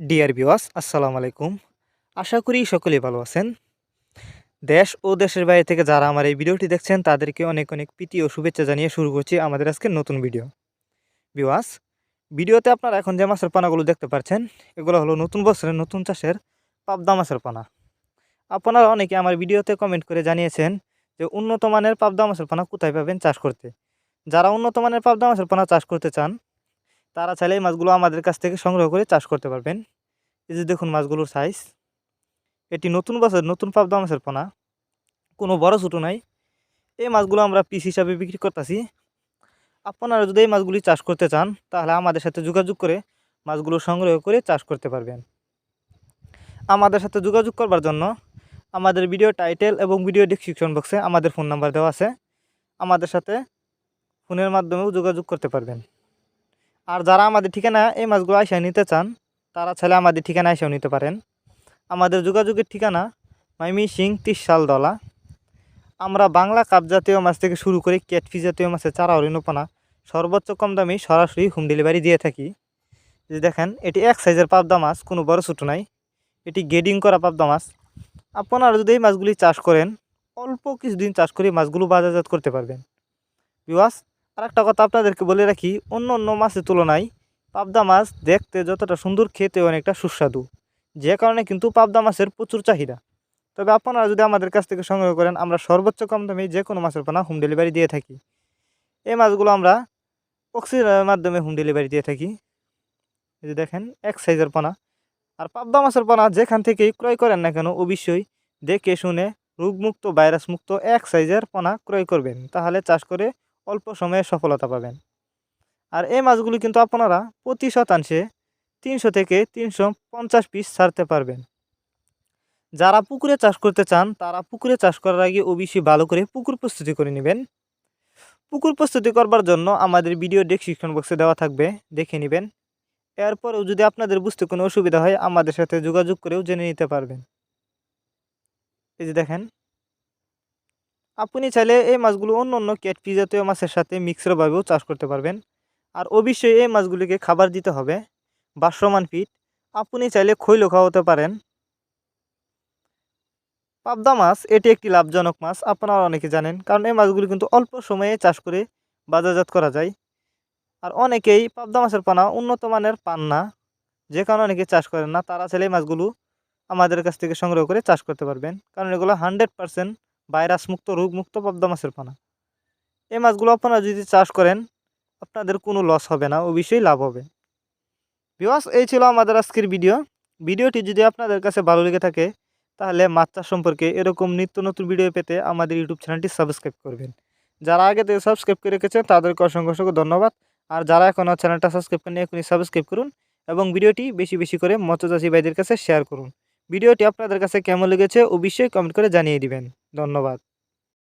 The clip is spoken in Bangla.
ডিয়ার বিওয়াস আসসালামু আলাইকুম। আশা করি সকলেই ভালো আছেন। দেশ ও দেশের বাইরে থেকে যারা আমার এই ভিডিওটি দেখছেন, তাদেরকে অনেক অনেক প্রীতি ও শুভেচ্ছা জানিয়ে শুরু করছি আমাদের আজকের নতুন ভিডিও। বিওয়াস ভিডিওতে আপনারা এখন যে মাছের পানাগুলো দেখতে পাচ্ছেন, এগুলো হলো নতুন বছরের নতুন চাষের পাবদা মাছের পানা। আপনারা অনেকে আমার ভিডিওতে কমেন্ট করে জানিয়েছেন যে উন্নত মানের পাবদা মাছের পানা কোথায় পাবেন চাষ করতে। যারা উন্নত মানের পাবদা মাছের পানা চাষ করতে চান তারা চাইলে এই মাছগুলো আমাদের কাছ থেকে সংগ্রহ করে চাষ করতে পারবেন। এই যে দেখুন মাছগুলোর সাইজ এটি নতুন বছর, নতুন পাবদা মাছের পোনা। কোনো বড় ছোটো নাই। এই মাছগুলো আমরা পিস হিসাবে বিক্রি করতেছি। আপনারা যদি এই মাছগুলি চাষ করতে চান, তাহলে আমাদের সাথে যোগাযোগ করে মাছগুলো সংগ্রহ করে চাষ করতে পারবেন। আমাদের সাথে যোগাযোগ করবার জন্য আমাদের ভিডিও টাইটেল এবং ভিডিও ডিসক্রিপশন বক্সে আমাদের ফোন নাম্বার দেওয়া আছে। আমাদের সাথে ফোনের মাধ্যমেও যোগাযোগ করতে পারবেন। আর যারা আমাদের ঠিকানা এই মাছগুলো আইসা নিতে চান, তারা ছেলে আমাদের ঠিকানা এসেও নিতে পারেন। আমাদের যোগাযোগের ঠিকানা মাইমি সিং তিসাল দলা আমরা বাংলা কাপ জাতীয় মাছ থেকে শুরু করে ক্যাটফি জাতীয় মাছের চারা অরিনোপনা সর্বোচ্চ কম দামে সরাসরি হোম ডেলিভারি দিয়ে থাকি। যে দেখেন, এটি এক সাইজের পাবদা মাছ, কোনো বড় ছোটো নাই। এটি গেডিং করা পাবদা মাছ। আপনারা যদি এই মাছগুলি চাষ করেন, অল্প কিছুদিন চাষ করে মাছগুলো বাজারজাত করতে পারবেন। বিওয়াস আর একটা কথা আপনাদেরকে বলে রাখি, অন্য অন্য মাছের তুলনায় পাবদা মাছ দেখতে যতটা সুন্দর খেতে অনেকটা সুস্বাদু। যে কারণে কিন্তু পাবদা মাছের প্রচুর চাহিদা। তবে আপনারা যদি আমাদের কাছ থেকে সংগ্রহ করেন, আমরা সর্বোচ্চ কম দামে যে কোনো মাছের পোনা হোম ডেলিভারি দিয়ে থাকি। এই মাছগুলো আমরা অক্সিজেনের মাধ্যমে হোম ডেলিভারি দিয়ে থাকি। এই যে দেখেন, এক সাইজের পোনা। আর পাবদা মাছের পোনা যেখান থেকেই ক্রয় করেন না কেন, অবশ্যই দেখে শুনে রোগমুক্ত ভাইরাস মুক্ত এক সাইজের পোনা ক্রয় করবেন। তাহলে চাষ করে অল্প সময়ে সফলতা পাবেন। আর এই মাছগুলি কিন্তু আপনারা প্রতি শতাংশে তিনশো থেকে তিনশো পঞ্চাশ পিস ছাড়তে পারবেন। যারা পুকুরে চাষ করতে চান, তারা পুকুরে চাষ করার আগে ও অবশ্যই ভালো করে পুকুর প্রস্তুতি করে নেবেন। পুকুর প্রস্তুতি করবার জন্য আমাদের ভিডিও ডেসক্রিপশন বক্সে দেওয়া থাকবে, দেখে নেবেন। এরপরেও যদি আপনাদের বুঝতে কোনো অসুবিধা হয়, আমাদের সাথে যোগাযোগ করেও জেনে নিতে পারবেন। এই যে দেখেন আপনি চাইলে এই মাছগুলো অন্য অন্য ক্যাটফি জাতীয় মাছের সাথে মিক্সরভাবেও চাষ করতে পারবেন। আর অবশ্যই এই মাছগুলিকে খাবার দিতে হবে। বাসমান ফিট আপনি চাইলে খৈলও খাওয়াতে পারেন। পাবদা মাছ, এটি একটি লাভজনক মাছ, আপনারা অনেকে জানেন। কারণ এই মাছগুলি কিন্তু অল্প সময়ে চাষ করে বাজারজাত করা যায়। আর অনেকেই পাবদা মাছের পানা উন্নত মানের পান না। যে কারণে অনেকে চাষ করেন না। তারা চাইলে মাছগুলো আমাদের কাছ থেকে সংগ্রহ করে চাষ করতে পারবেন। কারণ এগুলো হান্ড্রেড পারসেন্ট ভাইরাস মুক্ত রোগমুক্ত পাবদা মাছের পানা। এই মাছগুলো আপনারা যদি চাষ করেন, আপনাদের কোনো লস হবে না, অবশ্যই লাভ হবে। বিওয়াস এই ছিল আমাদের আজকের ভিডিও ভিডিওটি যদি আপনাদের কাছে ভালো লেগে থাকে, তাহলে মাছ চাষ সম্পর্কে এরকম নিত্য নতুন ভিডিও পেতে আমাদের ইউটিউব চ্যানেলটি সাবস্ক্রাইব করবেন। যারা আগে থেকে সাবস্ক্রাইব করে রেখেছেন, তাদেরকে অসংখ্য অসংখ্য ধন্যবাদ। আর যারা এখনও চ্যানেলটা সাবস্ক্রাইব করেন এখনই সাবস্ক্রাইব করুন এবং ভিডিওটি বেশি বেশি করে মৎস্যচাষী ভাইদের কাছে শেয়ার করুন। ভিডিওটি আপনাদের কাছে কেমন লেগেছে অবশ্যই কমেন্ট করে জানিয়ে দিবেন। ধন্যবাদ।